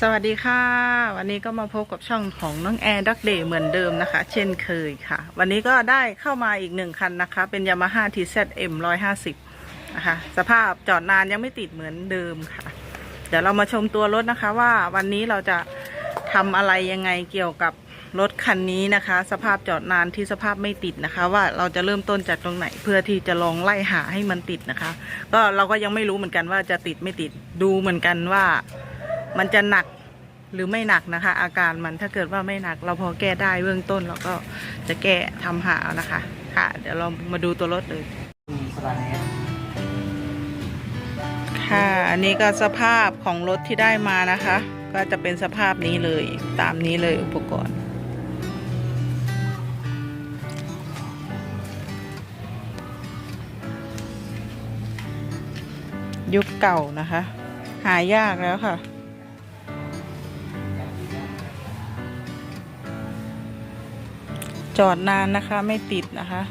สวัสดีค่ะ วันนี้ก็มาพบกับช่องของน้องแอร์ดักเดย์เหมือนเดิมนะคะ เช่นเคยค่ะ วันนี้ก็ได้เข้ามาอีกหนึ่งคันนะคะ เป็น Yamaha TZM 150นะคะ สภาพจอดนานยังไม่ติดเหมือนเดิมค่ะ เดี๋ยวเรามาชมตัวรถนะคะว่าวันนี้เราจะทำอะไรยังไงเกี่ยวกับรถคันนี้นะคะ สภาพจอดนานที่สภาพไม่ติดนะคะ ว่าเราจะเริ่มต้นจากตรงไหนเพื่อที่จะลองไล่หาให้มันติดนะคะ ก็เราก็ยังไม่รู้เหมือนกันว่าจะติดไม่ติดดูเหมือนกันว่า มันจะหนักหรือไม่หนักนะคะ อาการมันถ้าเกิดว่าไม่หนัก เราพอแก้ได้เบื้องต้นเราก็จะแก้ทำหาเอานะคะ ค่ะ เดี๋ยวเรามาดูตัวรถเลยค่ะ อันนี้ก็สภาพของรถที่ได้มานะคะ ก็จะเป็นสภาพนี้เลยตามนี้เลยอุปกรณ์ยุคเก่านะคะ หายากแล้วค่ะ จอดนานนะคะไม่ติดนะคะ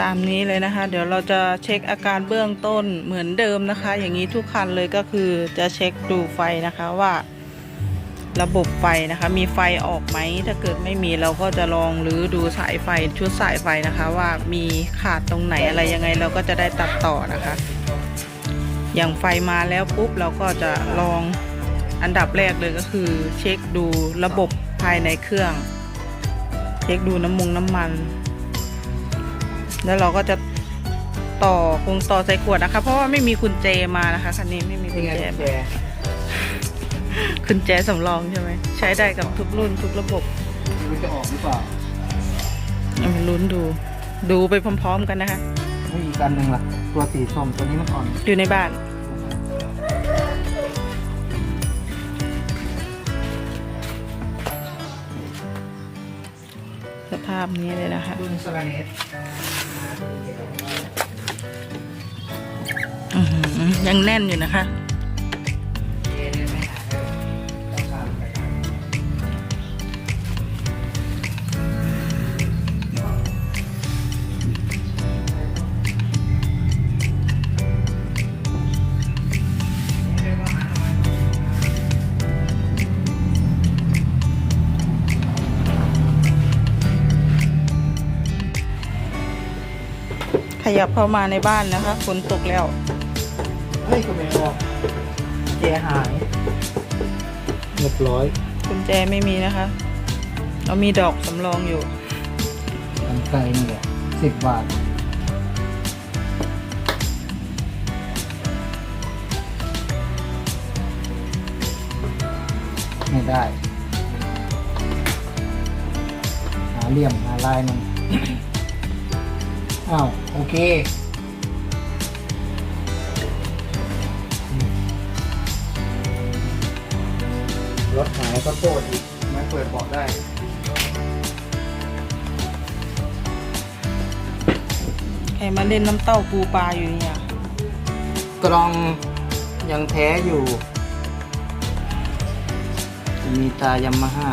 ตามนี้เลยนะคะ เดี๋ยวเราจะเช็คอาการเบื้องต้นเหมือนเดิมนะคะ อย่างนี้ทุกคันเลยก็คือจะเช็คดูไฟนะคะว่า ระบบไฟนะคะ มีไฟออกไหมถ้าเกิดไม่มีเราก็จะลองหรือดูสายไฟชุดสายไฟนะคะ ว่ามีขาดตรงไหนอะไรยังไงเราก็จะได้ตัดต่อนะคะ อย่างไฟมาแล้วปุ๊บเราก็จะลองอันดับแรกเลยก็คือ เช็คดูระบบภายในเครื่อง เช็คดูน้ำมงน้ำมัน แล้วเราก็จะต่อคงต่อใส่ขวดนะคะ เพราะว่าไม่มีกุญแจมานะคะคันนี้ไม่มีกุญแจ แจกุญแจสำรองใช่ไหม ใช้ได้กับทุกรุ่นทุกระบบมันจะออกหรือเปล่าเอามาลุ้นดู ดูไปพร้อมๆกันนะคะไม่อีกอันหนึ่งล่ะ ตัวสีส้มตัวนี้มันอ่อน อยู่ในบ้าน สภาพนี้เลยนะคะ รุ่นสลาเนสอื้อหือยังแน่นอยู่นะคะ ขยับเข้ามาในบ้านนะคะฝนตกแล้ว เฮ้ยคุณแม่บอกเจหายเรียบร้อยกุญแจไม่มีนะคะ เรามีดอกสำรองอยู่อันไกลนี่แหละสิบบาทไม่ได้ หาเหลี่ยมหาลายมัน อ้าวโอเครถหายก็โทษอีกไม่เปิดเบาะได้ใครมาเล่นน้ำเต้าปูปลาอยู่เนี่ยกล้องยังแท้อยู่มีตายามาฮ่า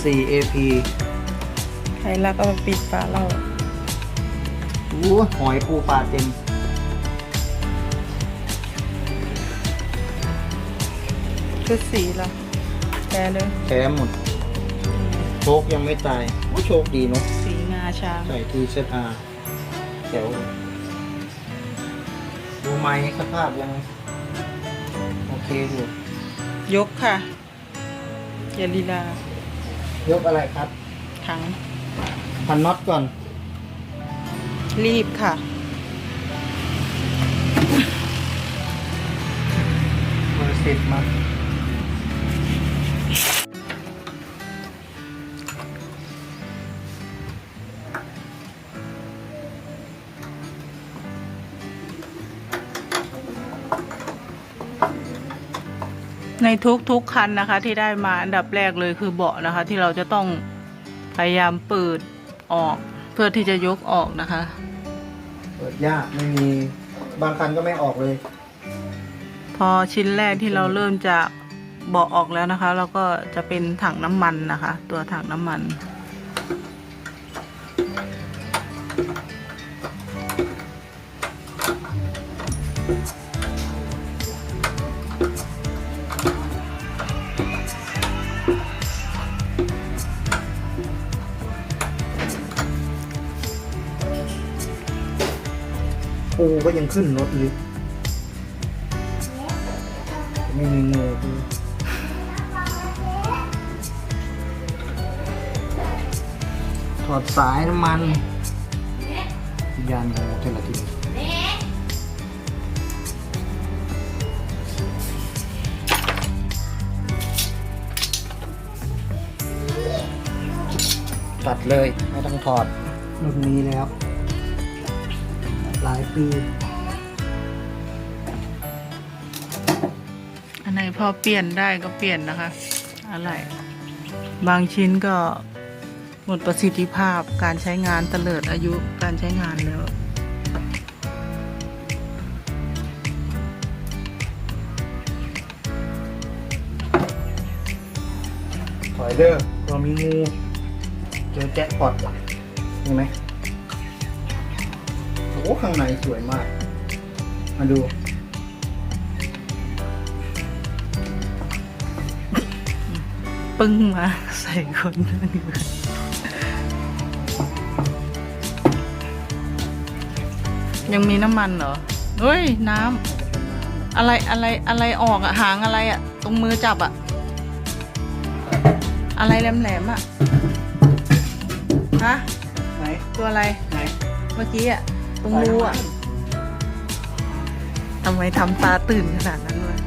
4AP ใครรักก็มาปิดฝาเรา อู้หอยปูปลาเต็มชุดสีละแกเลย แท้หมดโชคยังไม่ตายโอ้โชคดีเนาะสีงาช้างใส่ทีเซตอาเดี๋ยวดูไม้สภาพยัง โอเคอยู่ยกค่ะ อย่าลีลายกอะไรครับถังพันน็อตก่อน รีบค่ะ เบอร์สิบมาในทุกๆคันนะคะที่ได้มาอันดับแรกเลยคือเบาะนะคะ ที่เราจะต้องพยายามเปิดออก เพื่อที่จะยกออกนะคะ เปิดยากไม่มีบางคันก็ไม่ออกเลย พอชิ้นแรกที่เราเริ่มจากเบาะออกแล้วนะคะแล้วก็จะเป็นถังน้ำมันนะคะ ตัวถังน้ำมัน ก็ยังขึ้นรถเลยไม่มีงูปูถอดสายน้ำมันยานงูเทละทีตัดเลยไม่ต้องถอดรุ่นนี้แล้ว หลายปี อันไหนพอเปลี่ยนได้ก็เปลี่ยนนะคะ อะไร บางชิ้นก็หมดประสิทธิภาพการใช้งานเตลิดอายุการใช้งานแล้วถอยเด้อเรามีงูเจอแจ็คพอตเห็นไหมโอ้ข้างในสวยมาก มาดูปึ้งมาใส่คนนั่นอยู่ยังมีน้ำมันเหรอเฮ้ยน้ำอะไรอะไรอะไรออกอะหางอะไรอะตรงมือจับอะอะไรแหลมๆอะฮะ ไหน ตัวอะไร ไหน เมื่อกี้อะ ตรงรูอะทำไมทำตาตื่นขนาดนั้นวะ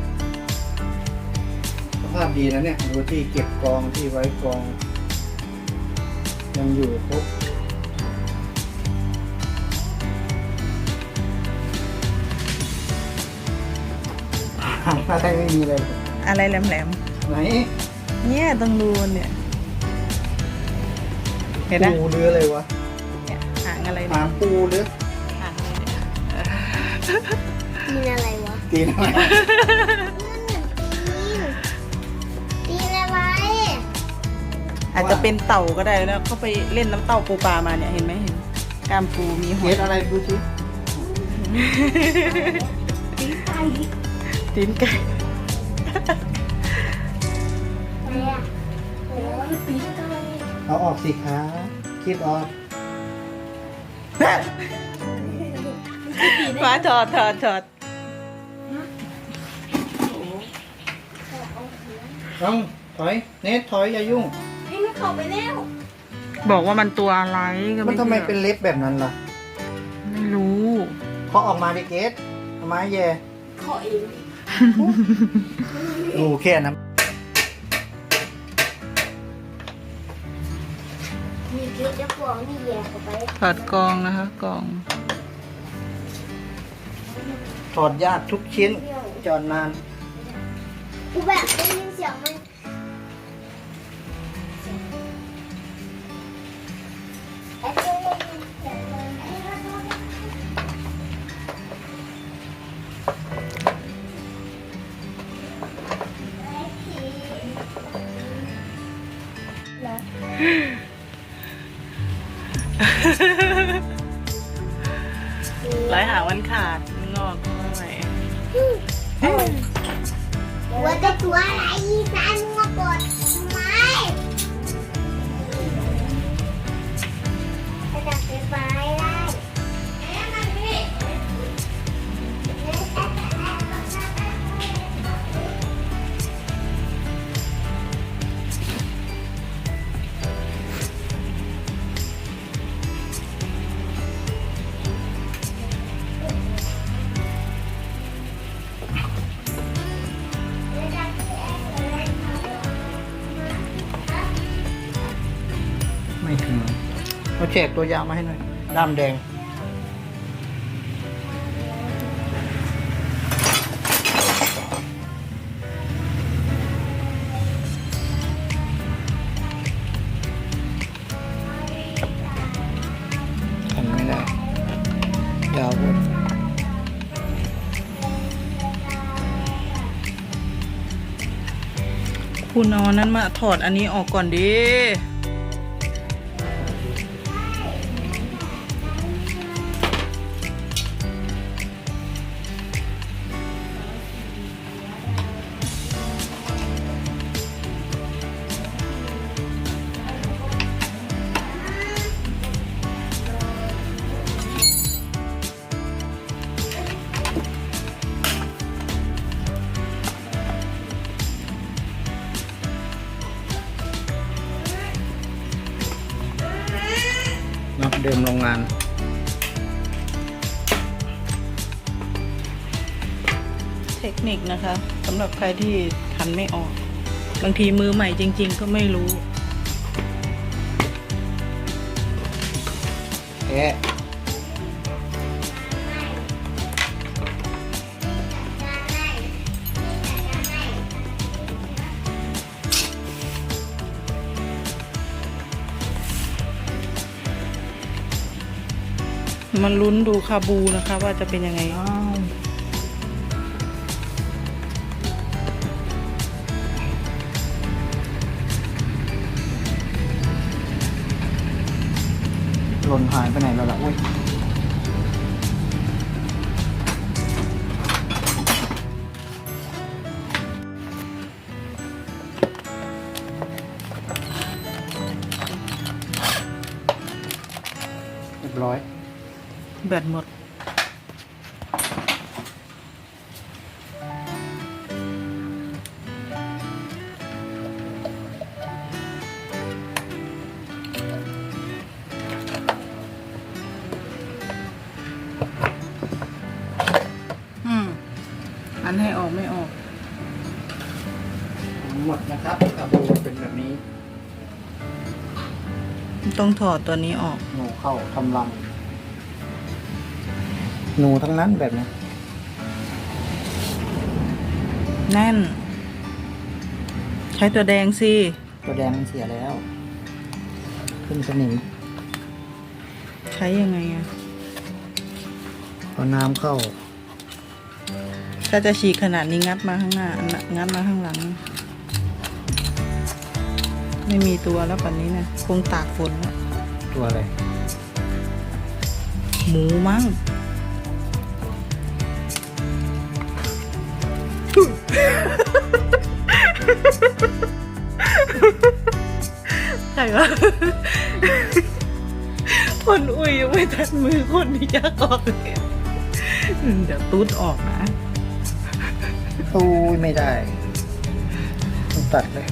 สภาพดีนะเนี่ยดูที่เก็บกองที่ไว้กอง ยังอยู่ครบอะไรไม่มีเลย อะไรแหลมไหนๆเนี่ยตรงรูเนี่ยเห็นไหมปูหรืออะไรวะเนี่ยหางอะไรหาเนี่ยงปูหรือ กินอะไรวะตีนอะไรกินอะไรอาจจะเป็นเต่าก็ได้นะเขาไปเล่นน้ำเต่าปูปลามาเนี่ยเห็นไหมเห็นกล้ามปูมีหัเห็วดอะไรดูสิตีนไก่ตีนไก่อะไรอะโอ้ยตีนไก่เอาออกสิคะคิดออก มาถอดถอดถอดต้องถอย เนทถอยอย่ายุ่งนี่มันเข้าไปแล้วบอกว่ามันตัวอะไรก็มันไม่ทำไมชื่อเป็นเล็บแบบนั้นล่ะไม่รู้พอออกมาดิเกตเอาไม้แย่ขอเองโอ้แค่นั้นมีเกล็ดจะฟองนี่แยกเข้าไปถอดกรองนะคะกรอง ถอดยากทุกชิ้นจอดนาน กูแบบได้ยินเสียงมัน กตัวยาวมาให้หน่อย ด้ามแดงทำไม่ได้ ยาวหมดคุณเอาอันนั้นมาถอดอันนี้ออกก่อนดิ นิคนะคะสำหรับใครที่คันไม่ออก บางทีมือใหม่จริง ๆ ก็ไม่รู้แอะมันลุ้นดูคาบูนะคะ ว่าจะเป็นยังไง หล่นหายไปไหนแล้วล่ะอุ้ยเรียบร้อย แบตหมด ดนะครับกระบูเป็นแบบนี้ต้องถอดตัวนี้ออก หนูเข้าทำรัง หนูทั้งนั้นแบบนี้แน่น ใช้ตัวแดงสิตัวแดงมันเสียแล้ว ขึ้นสนิมใช้ยังไงอะพอน้ำเข้า ถ้าจะฉีกขนาดนี้งัดมาข้างหน้าอันน่ะงัดมาข้างหลัง ไม่มีตัวแล้วปันนี้นะคงตากฝนแล้วตัวอะไร หมูมั้งใครวะคนอุ้ยยังไม่ทันมือคนที่จะออกเลยอืมเดี๋ยวตูดออกนะตู้ยไม่ได้ต้องตัดเลย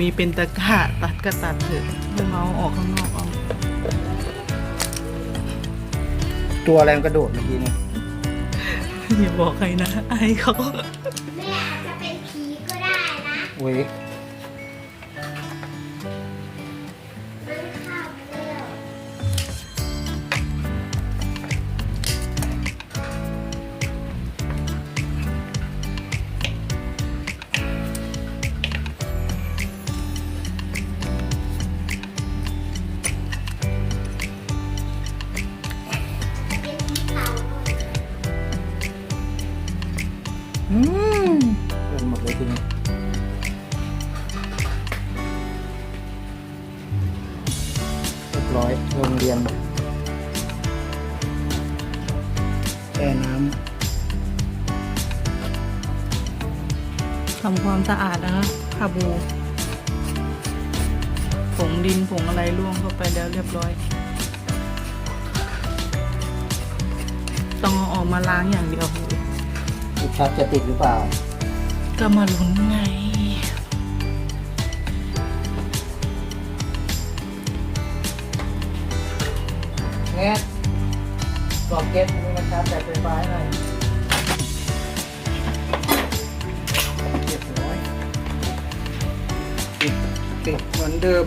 มีเป็นตะกร้าตัดก็ตัดเถอะให้เมาส์ออกข้างนอกเอาตัวอะไรมันกระโดดเมื่อกี้เนี่ยอย่าบอกใครนะไอายเขา แม่อาจจะเป็นผีก็ได้นะเว้ย ความสะอาดนะคะคาบู ผงดินผงอะไรล่วงเข้าไปแล้วเรียบร้อย ต้องเอาออกมาล้างอย่างเดียวำลูกชัดจะติดหรือเปล่า ก็มาลุ้นไง แง่สอบเก็ตนี่นะครับแต่ไฟฟ้าหน่อย ปิดเหมือนเดิม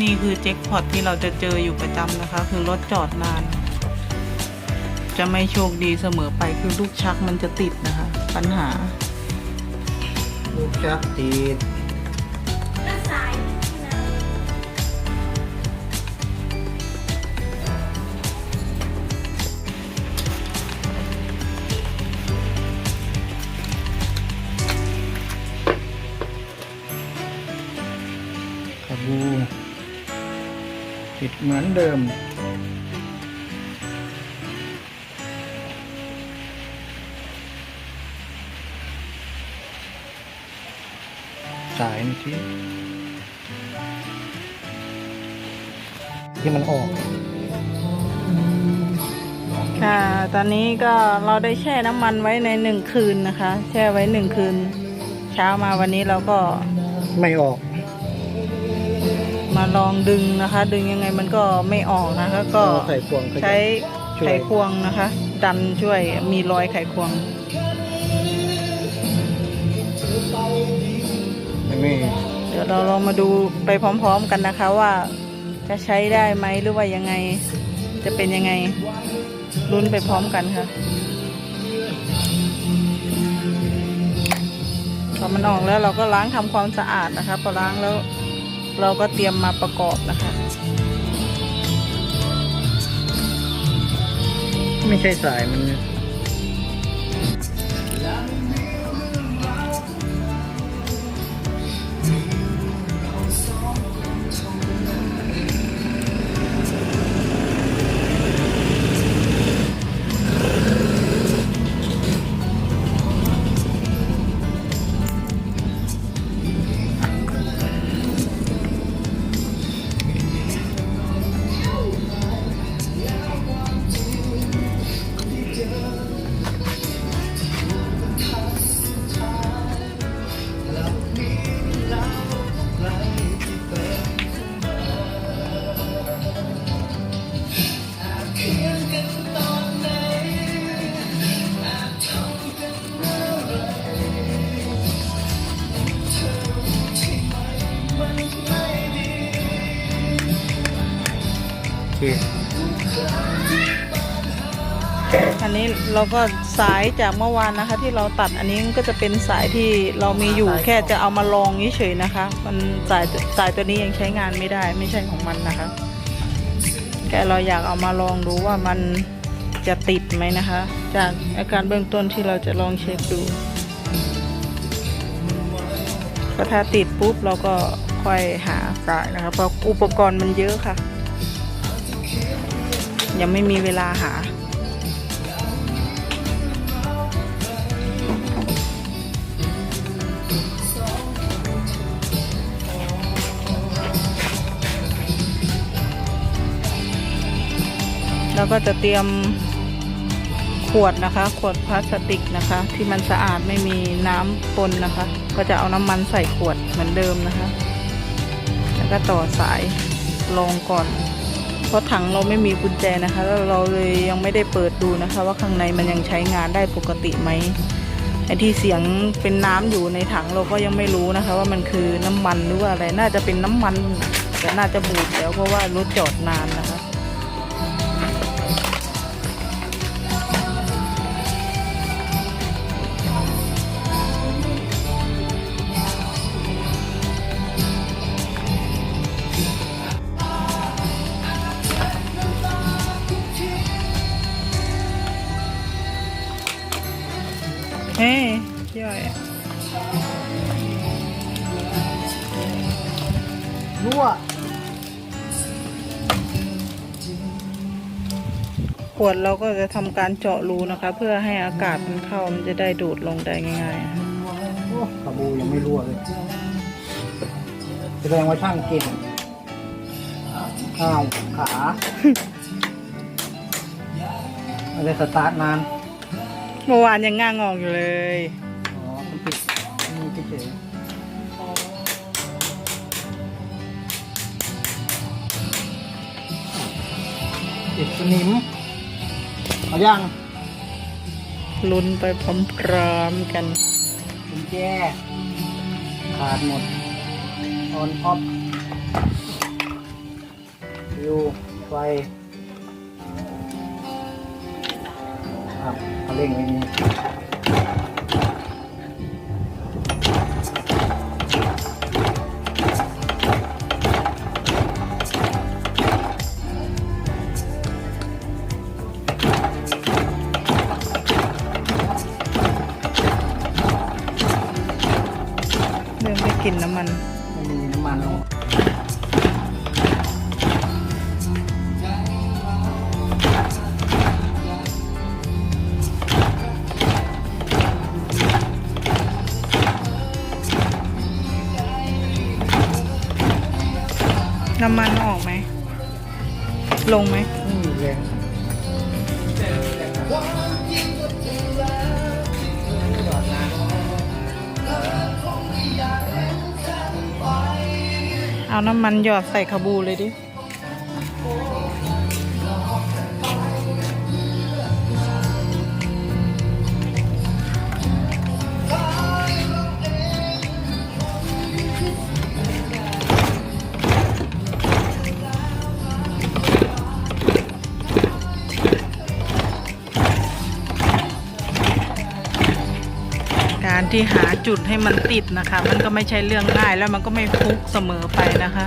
นี่คือแจ็คพอตที่เราจะเจออยู่ประจำนะคะ คือรถจอดนาน จะไม่โชคดีเสมอไปคือลูกชักมันจะติดนะคะ ปัญหา ลูกชักติด เหมือนเดิม สายนี่ที่ที่มันออก ค่ะ ตอนนี้ก็เราได้แช่น้ำมันไว้ในหนึ่งคืนนะคะ แช่ไว้หนึ่งคืน เช้ามาวันนี้เราก็ไม่ออก มาลองดึงนะคะ ดึงยังไงมันก็ไม่ออกนะคะ ก็เอาไข่ควงเขาจะใช้ช่วยไขควงนะคะ ดันช่วยมีรอยไขควงไม่เดี๋ยวเราลองมาดูไปพร้อมๆกันนะคะว่าจะใช้ได้ไหมหรือว่ายังไงจะเป็นยังไงลุ้นไปพร้อมกันค่ะพอมันออกแล้วเราก็ล้างทำความสะอาดนะคะพอล้างแล้ว เราก็เตรียมมาประกอบนะคะ ไม่ใช่สายมัน อันนี้เราก็สายจากเมื่อวานนะคะ ที่เราตัดอันนี้ก็จะเป็นสายที่เรามีอยู่แค่จะเอามาลองเฉยๆนะคะ มันสายสายตัวนี้ยังใช้งานไม่ได้ไม่ใช่ของมันนะคะ แค่เราอยากเอามาลองดูว่ามันจะติดไหมนะคะ จากอาการเบื้องต้นที่เราจะลองเช็คดูก็ถ้าติดปุ๊บเราก็ค่อยหาสายนะคะเพราะอุปกรณ์มันเยอะค่ะ ยังไม่มีเวลาหา แล้วก็จะเตรียมขวดนะคะ ขวดพลาสติกนะคะ ที่มันสะอาดไม่มีน้ำปนนะคะ ก็จะเอาน้ำมันใส่ขวดเหมือนเดิมนะคะ แล้วก็ต่อสายลงก่อน เพราะถังเราไม่มีกุญแจนะคะแล้วเราเลยยังไม่ได้เปิดดูนะคะ ว่าข้างในมันยังใช้งานได้ปกติไหมไอ้ที่เสียงเป็นน้ำอยู่ในถังเราก็ยังไม่รู้นะคะ ว่ามันคือน้ำมันหรือว่าอะไรน่าจะเป็นน้ำมันแต่น่าจะบูดแล้วเพราะว่ารถจอดนานนะคะ ดเราก็จะทำการเจาะรูนะคะ เพื่อให้อากาศมันเข้ามันจะได้ดูดลงได้ง่ายๆค่ะโอ้กระบูยังไม่รั่วเลยแสดงว่าช่างเก่งอ้าวขาไม่ได้สตาร์ทนานเมื่อวานยังง่างงอกอยู่เลย อ๋อมันติดนี่เฉยๆติดสนิม เอายังลุ้นไปพร้อมๆกันกุญแจขาดหมดออนออฟวิวไฟครับเอาเร่งไว้นี่ มันหยอดใส่ขบูเลยดิ ที่หาจุดให้มันติดนะคะ มันก็ไม่ใช่เรื่องง่ายแล้วมันก็ไม่ฟุกเสมอไปนะคะ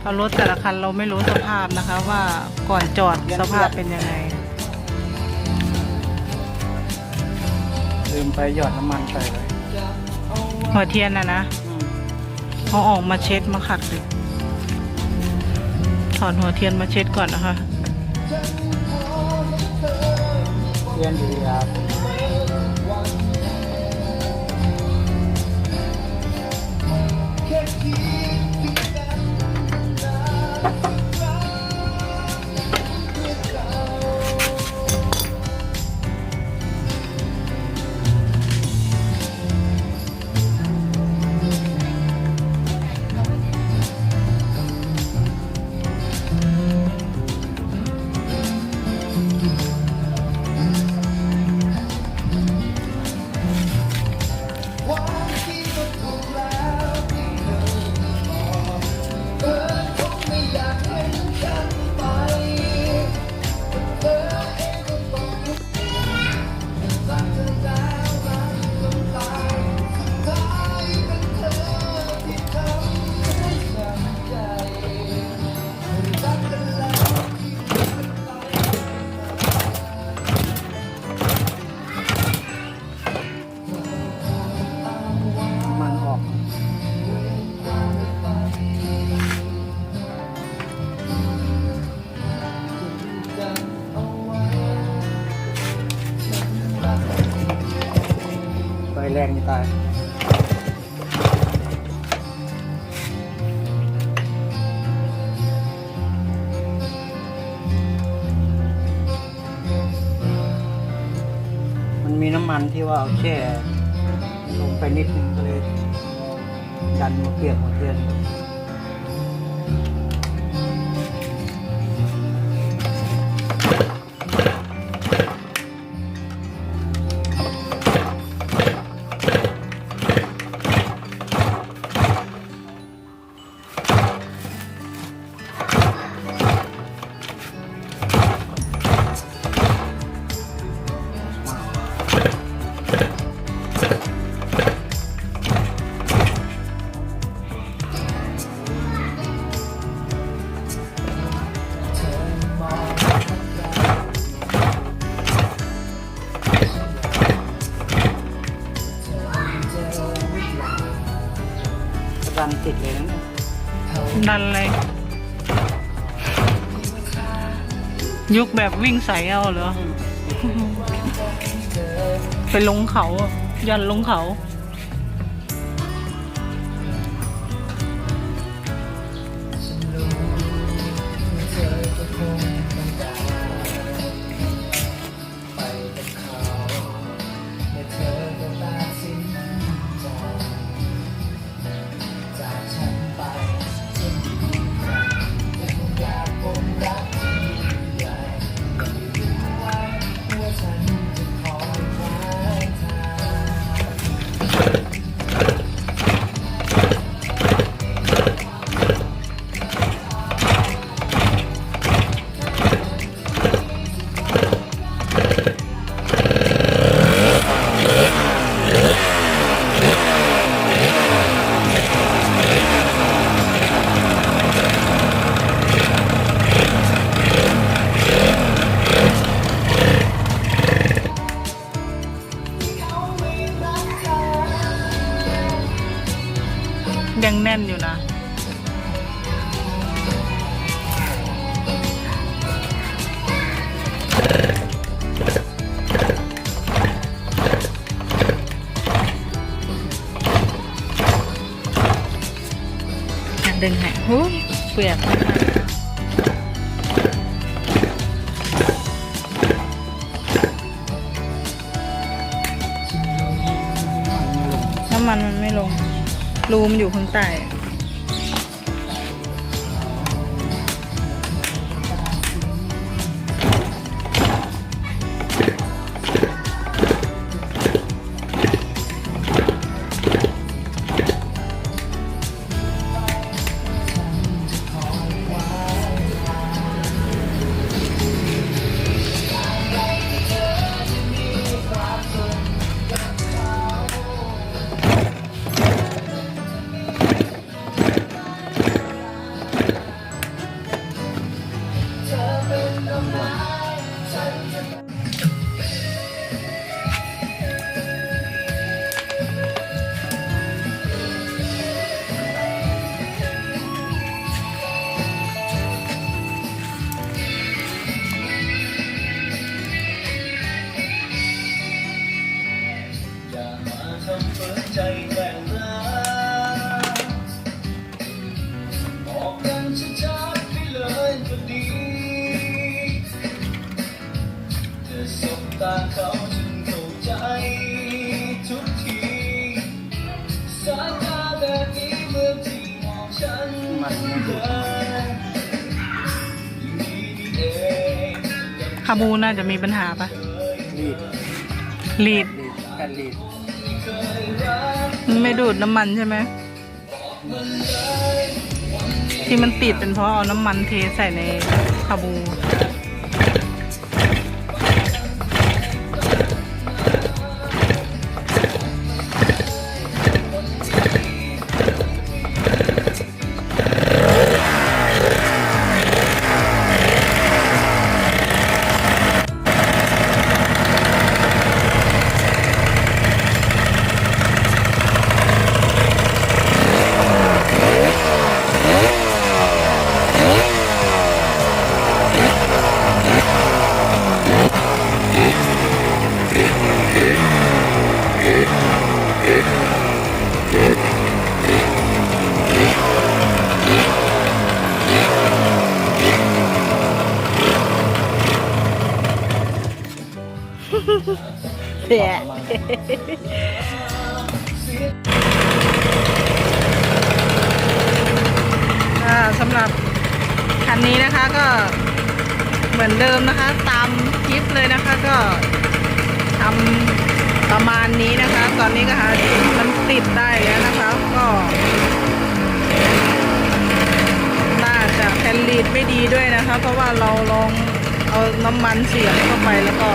เพราะรถแต่ละคันเราไม่รู้สภาพนะคะว่าก่อนจอดสภาพเป็นยังไง ลืมไปหยอดน้ำมันใส่ไว้หัวเทียนนะนะอืมเอาออกมาเช็ดมาขัดเลยถอดหัวเทียนมาเช็ดก่อนนะคะเรียนอยู่ยา น้ำ แรงจะตายมันมีน้ำมันที่ว่าเอาแช่ลงไปนิดนึงก็เลยดันมาเปียกหมดเทีย ยุกแบบวิ่งใส่เอาเหรอ ไปลงเขาอะยันลงเขา หูเปลือกน้ำมันมันไม่ลง รูมอยู่ข้างใต้าบูน่าจะมีปัญหาปะรีดลีดรีดแค่รีดมันไม่ดูดน้ำมันใช่ไหมที่มันติดเป็นเพราะเอาน้ำมันเทใส่ในคาบู หรับคันนี้นะคะก็เหมือนเดิมนะคะ ตามคลิปเลยนะคะก็ทำประมาณนี้นะคะ ตอนนี้ก็หามันติดได้แล้วนะคะก็น่าจะแผ่นลีดไม่ดีด้วยนะคะ เพราะว่าเราลองเอาน้ำมันเสียบเข้าไปแล้วก็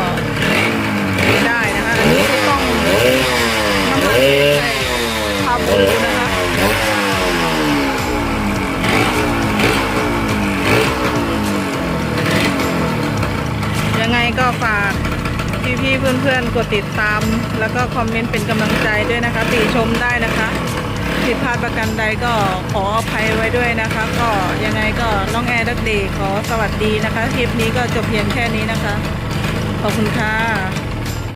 ไม่ได้นะคะอันนี้ต้องน้ำมันใส่คาบูนะคะ ก็ฝากพี่ๆเพื่อนๆกดติดตาม แล้วก็คอมเมนต์เป็นกำลังใจด้วยนะคะ ติชมได้นะคะผิดพลาดประกันใดก็ขออภัยไว้ด้วยนะคะ ก็ยังไงก็น้องแอร์ดักเดย์ขอสวัสดีนะคะ คลิปนี้ก็จบเพียงแค่นี้นะคะ ขอบคุณค่ะ